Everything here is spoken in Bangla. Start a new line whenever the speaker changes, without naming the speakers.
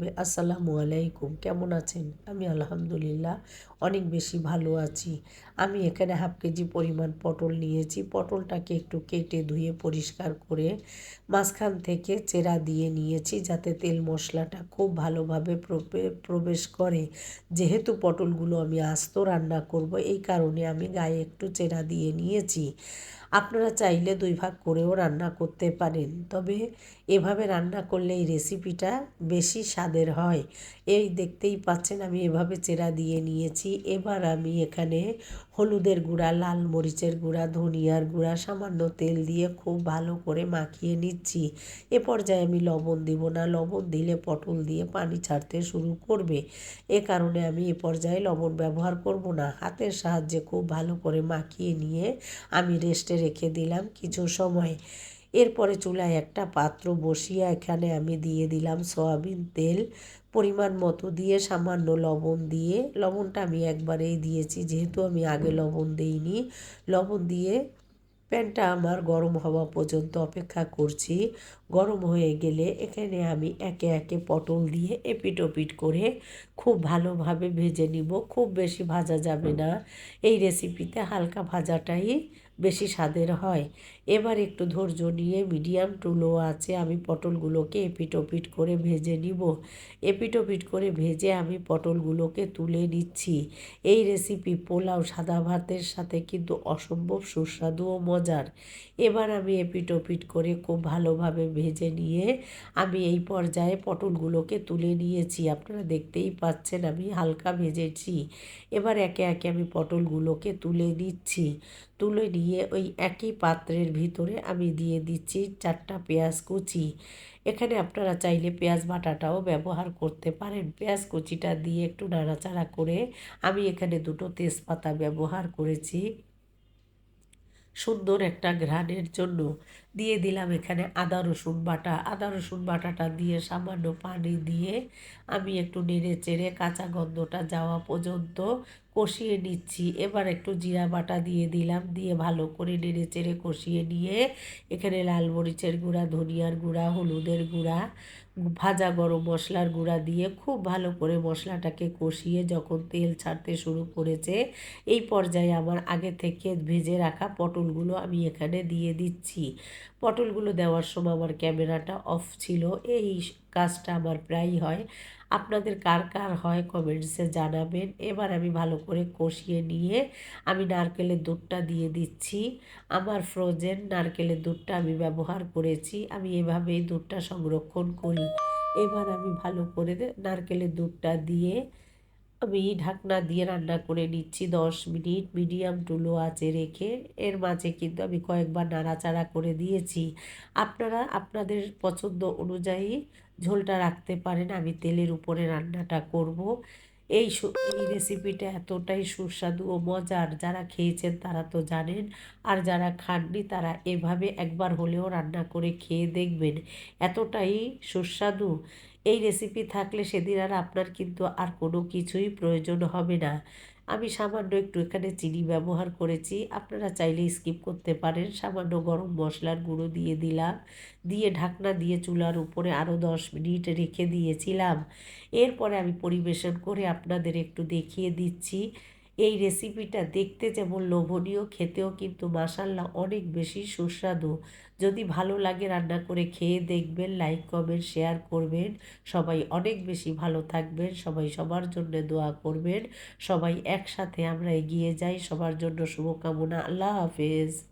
থাকবে আসসালামু আলাইকুম, কেমন আছেন? আমি আলহামদুলিল্লাহ অনেক বেশি ভালো আছি। আমি এখানে হাফ কেজি পরিমাণ পটল নিয়েছি। পটলটাকে একটু কেটে ধুয়ে পরিষ্কার করে মাঝখান থেকে চেরা দিয়ে নিয়েছি, যাতে তেল মশলাটা খুব ভালোভাবে প্রবেশ করে। যেহেতু পটলগুলো আমি আস্ত রান্না করব, এই কারণে আমি গায়ে একটু চেরা দিয়ে নিয়েছি। আপনারা চাইলে দুই ভাগ করেও রান্না করতে পারেন। তবে এভাবে রান্না করলে এই রেসিপিটা বেশি স্বাদের হয়। এই দেখতেই পাচ্ছেন আমি এভাবে চেরা দিয়ে নিয়েছি। এবার আমি এখানে হলুদের গুঁড়া, লাল মরিচের গুঁড়া, ধনিয়ার গুঁড়া, সামান্য তেল দিয়ে খুব ভালো করে মাখিয়ে নিচ্ছি। এ পর্যায়ে আমি লবণ দিব না। লবণ দিলে পটল দিয়ে পানি ছাড়তে শুরু করবে। এ কারণে আমি এ পর্যায়ে লবণ ব্যবহার করব না। হাতের সাহায্যে খুব ভালো করে মাখিয়ে নিয়ে আমি রেস্টে রেখে দিলাম কিছু সময়। এরপরে চুলায় একটা পাত্র বসিয়ে এখানে আমি দিয়ে দিলাম সয়াবিন তেল পরিমাণ মতো দিয়ে সামান্য লবণ দিয়ে। লবণটা আমি একবারেই দিয়েছি, যেহেতু আমি আগে লবণ দিইনি। লবণ দিয়ে প্যানটা আমার গরম হওয়া পর্যন্ত অপেক্ষা করছি। গরম হয়ে গেলে এখানে আমি একে একে পটল দিয়ে এপিট ওপিট করে খুব ভালোভাবে ভেজে নিব, খুব বেশি ভাজা যাবে না। এই রেসিপিতে হালকা ভাজাটাই বেশি স্বাদের হয়। এবার একটু ধৈর্য নিয়ে মিডিয়াম টু লো আছে আমি পটলগুলোকে এপিট ওপিট করে ভেজে নিব। এপিট ওপিট করে ভেজে আমি পটলগুলোকে তুলে নিচ্ছি। এই রেসিপি পোলাও, সাদা ভাতের সাথে কিন্তু অসম্ভব সুস্বাদু ও মজার। এবার আমি এপিট ওপিট করে খুব ভালোভাবে ভেজে নিয়ে আমি এই পর্যায়ে পটলগুলোকে তুলে নিয়েছি। আপনারা দেখতেই পাচ্ছেন আমি হালকা ভেজেছি। এবার একে একে আমি পটলগুলোকে তুলে নিচ্ছি। তুলে নিয়ে ওই একই পাত্রের ভিতরে আমি দিয়ে দিচ্ছি চারটা পেঁয়াজ কুচি। এখানে আপনারা চাইলে পেঁয়াজ বাটাটাও ব্যবহার করতে পারেন। পেঁয়াজ কুচিটা দিয়ে একটু নাড়াচাড়া করে আমি এখানে দুটো তেজপাতা ব্যবহার করেছি। সুন্দর একটা ঘ্রাণের জন্য। দিয়ে দিলাম এখানে আদা, রসুন বাটা। আদা, রসুন বাটাটা দিয়ে সামান্য পানি দিয়ে আমি একটু নেড়ে চেড়ে কাঁচা গন্ধটা যাওয়া পর্যন্ত কষিয়ে নিচ্ছি। এবার একটু জিরা বাটা দিয়ে দিলাম। দিয়ে ভালো করে নেড়ে চেড়ে কষিয়ে নিয়ে এখানে লাল মরিচের গুঁড়া, ধনিয়ার গুঁড়া, হলুদের গুঁড়া, ভাজা গরম মশলার গুঁড়া দিয়ে খুব ভালো করে মশলাটাকে কষিয়ে যখন তেল ছাড়তে শুরু করেছে, এই পর্যায়ে আমার আগে থেকে ভেজে রাখা পটলগুলো আমি এখানে দিয়ে দিচ্ছি। পটলগুলো দেওয়ার সময় আমার ক্যামেরাটা অফ ছিল। এই কাজটা আমার প্রায়ই হয়। আপনাদের কার কার হয় কমেন্টসে জানাবেন। এবার আমি ভালো করে কষিয়ে নিয়ে আমি নারকেলের দুধটা দিয়ে দিচ্ছি। আমার ফ্রোজেন নারকেলের দুধটা আমি ব্যবহার করেছি। আমি এভাবেই দুধটা সংরক্ষণ করি। এবার আমি ভালো করে নারকেলের দুধটা দিয়ে আমি ঢাকনা দিয়ে রান্না করে নিচ্ছি, দশ মিনিট মিডিয়াম টু লো আঁচে রেখে। এর মাঝে কিন্তু আমি কয়েকবার নাড়াচাড়া করে দিয়েছি। আপনারা আপনাদের পছন্দ অনুযায়ী ঝোলটা রাখতে পারেন, আমি তেলের উপরে রান্নাটা করব। এই এই রেসিপিটা এতটাই সুস্বাদু ও মজার। যারা খেয়েছেন তারা তো জানেন, আর যারা খাননি তারা এভাবে একবার হলেও রান্না করে খেয়ে দেখবেন, এতটাই সুস্বাদু। এই রেসিপি থাকলে সেদিন আর আপনার কিন্তু আর কোনো কিছুই প্রয়োজন হবে না। আমি সামান্য একটু এখানে চিনি ব্যবহার করেছি। আপনারা চাইলে স্কিপ করতে পারেন। সামান্য গরম মশলার গুঁড়ো দিয়ে দিলাম। দিয়ে ঢাকনা দিয়ে চুলার উপরে আরও দশ মিনিট রেখে দিয়েছিলাম। এরপরে আমি পরিবেশন করে আপনাদের একটু দেখিয়ে দিচ্ছি। এই রেসিপিটা দেখতে যেমন লোভনীয়, খেতেও কিন্তু মাসাল্লাহ অনেক বেশি সুস্বাদু। যদি ভালো লাগে রান্না করে খেয়ে দেখবেন লাইক কমেন্ট শেয়ার করবেন। সবাই অনেক বেশি ভালো থাকবেন, সবাই সবার জন্য দোয়া করবেন। সবাই একসাথে আমরা এগিয়ে যাই। সবার জন্য শুভকামনা। আল্লাহ হাফেজ।